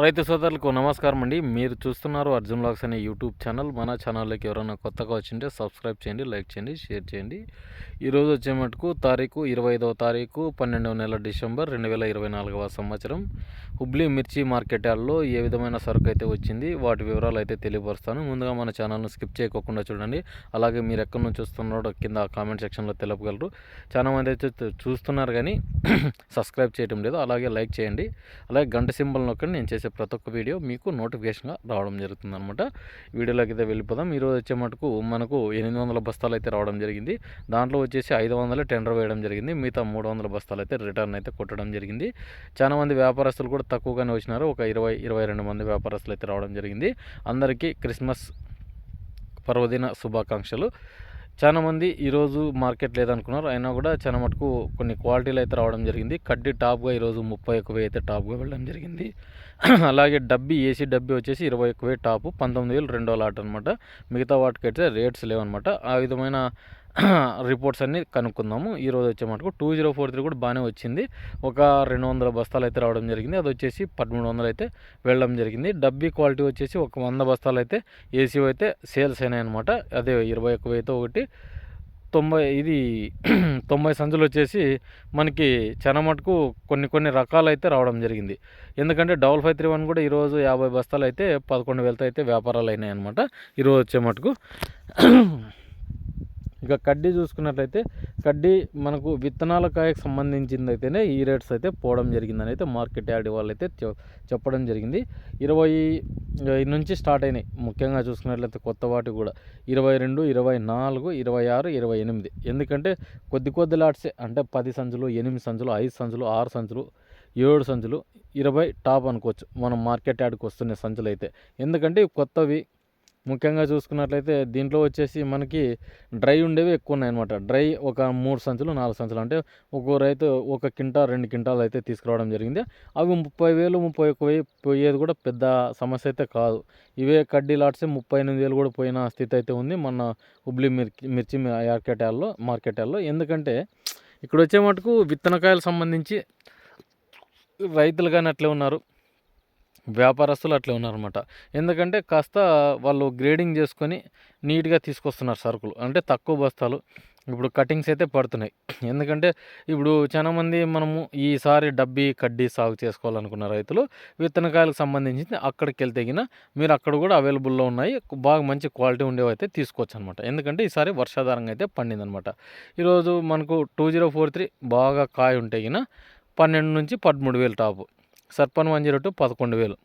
రైతు సోదరులకు నమస్కారం అండి మీరు చూస్తున్నారు అర్జున్ లాక్స్ అనే యూట్యూబ్ ఛానల్. మన ఛానల్లోకి ఎవరైనా కొత్తగా వచ్చింటే సబ్స్క్రైబ్ చేయండి లైక్ చేయండి షేర్ చేయండి. ఈరోజు వచ్చే మటుకు తారీఖు ఇరవై ఐదవ తారీఖు పన్నెండవ నెల డిసెంబర్ రెండు వేల ఇరవై నాలుగవ సంవత్సరం. హుబ్లీ మిర్చి మార్కెట్ యార్డ్లో ఏ విధమైన సరుకు అయితే వచ్చింది వాటి వివరాలు అయితే తెలియపరుస్తాను. ముందుగా మన ఛానల్ను స్కిప్ చేయకోకుండా చూడండి. అలాగే మీరు ఎక్కడి నుంచి చూస్తున్నారో కింద కామెంట్ సెక్షన్లో తెలపగలరు. చాలా మంది అయితే చూస్తున్నారు కానీ సబ్స్క్రైబ్ చేయడం లేదు. అలాగే లైక్ చేయండి. అలాగే గంట సింబల్ నొక్కండి నేను చేసే ప్రతి ఒక్క వీడియో మీకు నోటిఫికేషన్గా రావడం జరుగుతుంది అనమాట వీడియోలోకి అయితే వెళ్ళిపోదాం. ఈరోజు వచ్చే మటుకు మనకు ఎనిమిది వందల బస్తాలు అయితే రావడం జరిగింది. దాంట్లో వచ్చేసి ఐదు వందల టెండర్ వేయడం జరిగింది. మిగతా మూడు వందల బస్తాలు అయితే రిటర్న్ అయితే కొట్టడం జరిగింది. చాలా మంది వ్యాపారస్తులు కూడా తక్కువగానే వచ్చినారు. ఒక ఇరవై ఇరవై రెండు మంది వ్యాపారస్తులు అయితే రావడం జరిగింది. అందరికీ క్రిస్మస్ పర్వదిన శుభాకాంక్షలు. చాలా మంది ఈరోజు మార్కెట్ లేదనుకున్నారు. అయినా కూడా చాలా మటుకు కొన్ని క్వాలిటీలు అయితే రావడం జరిగింది. కడ్డీ టాప్గా ఈరోజు ముప్పై ఒకవే అయితే టాప్గా వెళ్ళడం జరిగింది. అలాగే డబ్బీ ఏసీ డబ్బీ వచ్చేసి ఇరవై ఒక టాపు పంతొమ్మిది వేలు రెండో లాట్ అనమాట మిగతా అయితే రేట్స్ లేవన్నమాట. ఆ విధమైన రిపోర్ట్స్ అన్నీ కనుక్కుందాము. ఈరోజు వచ్చే మటుకు టూ జీరో ఫోర్ త్రీ కూడా బాగానే వచ్చింది. ఒక రెండు వందల బస్తాలు అయితే రావడం జరిగింది. అది వచ్చేసి పదమూడు వందలు అయితే వెళ్ళడం జరిగింది. డబ్బీ క్వాలిటీ వచ్చేసి ఒక వంద బస్తాలు అయితే ఏసీ అయితే సేల్స్ అయినాయి అనమాట అదే ఇరవై ఒక వెయ్యితో ఒకటి. తొంభై ఇది తొంభై సంచులు వచ్చేసి మనకి చాలా మటుకు కొన్ని కొన్ని రకాలు అయితే రావడం జరిగింది. ఎందుకంటే డబల్ ఫైవ్ త్రీ వన్ కూడా ఈరోజు యాభై బస్తాలు అయితే పదకొండు వేలతో అయితే వ్యాపారాలు అయినాయి అనమాట ఈరోజు వచ్చే మటుకు ఇక కడ్డీ చూసుకున్నట్లయితే కడ్డీ మనకు విత్తనాల కాయకు సంబంధించింది అయితేనే ఈ రేట్స్ అయితే పోవడం జరిగిందని అయితే మార్కెట్ యార్డ్ వాళ్ళు అయితే చెప్పడం జరిగింది. ఇరవై నుంచి స్టార్ట్ అయినాయి. ముఖ్యంగా చూసుకున్నట్లయితే కొత్త వాటి కూడా ఇరవై రెండు ఇరవై నాలుగు ఇరవై ఆరు ఇరవై ఎనిమిది. ఎందుకంటే కొద్ది కొద్ది లాట్సే అంటే పది సంచులు ఎనిమిది సంచులు ఐదు సంచులు ఆరు సంచులు ఏడు సంచులు ఇరవై టాప్ అనుకోవచ్చు మనం మార్కెట్ యార్డ్కి వస్తున్న సంచులు అయితే ఎందుకంటే కొత్తవి ముఖ్యంగా చూసుకున్నట్లయితే దీంట్లో వచ్చేసి మనకి డ్రై ఉండేవి ఎక్కువ ఉన్నాయన్నమాట. డ్రై ఒక మూడు సంచులు నాలుగు సంచులు అంటే ఒక్కో రైతు ఒక కింటా రెండు కింటాలు అయితే తీసుకురావడం జరిగింది. అవి ముప్పై వేలు ముప్పై ఒక్క వెయ్యి పోయేది కూడా పెద్ద సమస్య అయితే కాదు. ఇవే కడ్డీ లాట్సే ముప్పై ఎనిమిది వేలు కూడా పోయిన స్థితి అయితే ఉంది మన హుబ్లీ మిర్చి మిర్చి మార్కెట్ యాల్లో ఎందుకంటే ఇక్కడ వచ్చే మటుకు విత్తనకాయలు సంబంధించి రైతులు కానీ అట్లే ఉన్నారు. వ్యాపారస్తులు అట్లే ఉన్నారనమాట ఎందుకంటే కాస్త వాళ్ళు గ్రేడింగ్ చేసుకొని నీట్గా తీసుకొస్తున్నారు సరుకులు. అంటే తక్కువ బస్తాలు. ఇప్పుడు కటింగ్స్ అయితే పడుతున్నాయి. ఎందుకంటే ఇప్పుడు చాలామంది మనము ఈసారి డబ్బీ కడ్డీ సాగు చేసుకోవాలనుకున్న రైతులు విత్తనకాయలకు సంబంధించి అక్కడికి వెళ్తే మీరు అక్కడ కూడా అవైలబుల్లో ఉన్నాయి. బాగా మంచి క్వాలిటీ ఉండేవి అయితే తీసుకోవచ్చు అనమాట ఎందుకంటే ఈసారి వర్షాధారంగా అయితే పండిందనమాట ఈరోజు మనకు టూ జీరో ఫోర్ త్రీ బాగా కాయ ఉంటే పన్నెండు నుంచి పదమూడు వేలు టాపు. సర్పన్ వన్ జీరో టూ పదకొండు వేలు.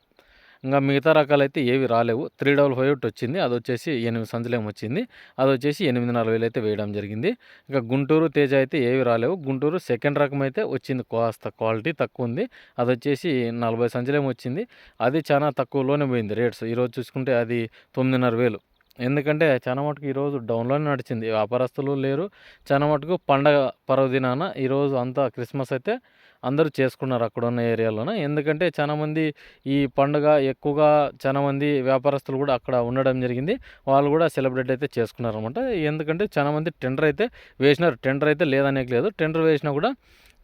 ఇంకా మిగతా రకాలు అయితే ఏవి రాలేవు. త్రీ డబల్ ఫైవ్ ఒకటి వచ్చింది. అది వచ్చేసి ఎనిమిది సంచులేం వచ్చింది. అది వచ్చేసి ఎనిమిది నాలుగు వేలు అయితే వేయడం జరిగింది. ఇంకా గుంటూరు తేజ అయితే ఏవి రాలేవు. గుంటూరు సెకండ్ రకం అయితే వచ్చింది. కాస్త క్వాలిటీ తక్కువ ఉంది. అది వచ్చేసి నలభై సంచులేం వచ్చింది. అది చాలా తక్కువలోనే పోయింది రేట్స్. ఈరోజు చూసుకుంటే అది తొమ్మిదిన్నర వేలు. ఎందుకంటే చాలా మటుకు ఈరోజు డౌన్లోనే నడిచింది. వ్యాపారస్తులు లేరు. చాలా మటుకు పండగ పర్వదినాన ఈరోజు అంతా క్రిస్మస్ అయితే అందరూ చేసుకున్నారు అక్కడ ఉన్న ఏరియాలోన. ఎందుకంటే చాలామంది ఈ పండుగ ఎక్కువగా చాలామంది వ్యాపారస్తులు కూడా అక్కడ ఉండడం జరిగింది. వాళ్ళు కూడా సెలబ్రేట్ అయితే చేసుకున్నారు అనమాట ఎందుకంటే చాలామంది టెండర్ అయితే వేసినారు. టెండర్ అయితే లేదనే లేదు. టెండర్ వేసినా కూడా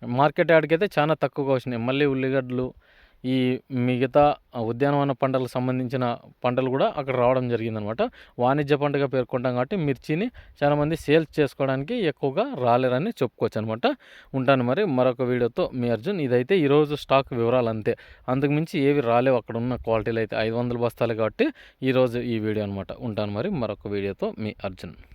మార్కెట్ యార్డ్కి అయితే చాలా తక్కువగా వచ్చినాయి. మళ్ళీ ఉల్లిగడ్డలు ఈ మిగతా ఉద్యానవన పంటలకు సంబంధించిన పంటలు కూడా అక్కడ రావడం జరిగిందనమాట. వాణిజ్య పంటగా పేర్కొంటాం కాబట్టి మిర్చిని చాలామంది సేల్స్ చేసుకోవడానికి ఎక్కువగా రాలేరని చెప్పుకోవచ్చు అనమాట ఉంటాను మరి మరొక వీడియోతో మీ అర్జున్. ఇదైతే ఈరోజు స్టాక్ వివరాలు అంతే అంతకుమించి ఏవి రాలేవు అక్కడ ఉన్న క్వాలిటీలు అయితే ఐదు వందల బస్తాలు కాబట్టి ఈరోజు ఈ వీడియో అనమాట. ఉంటాను మరి మరొక వీడియోతో మీ అర్జున్.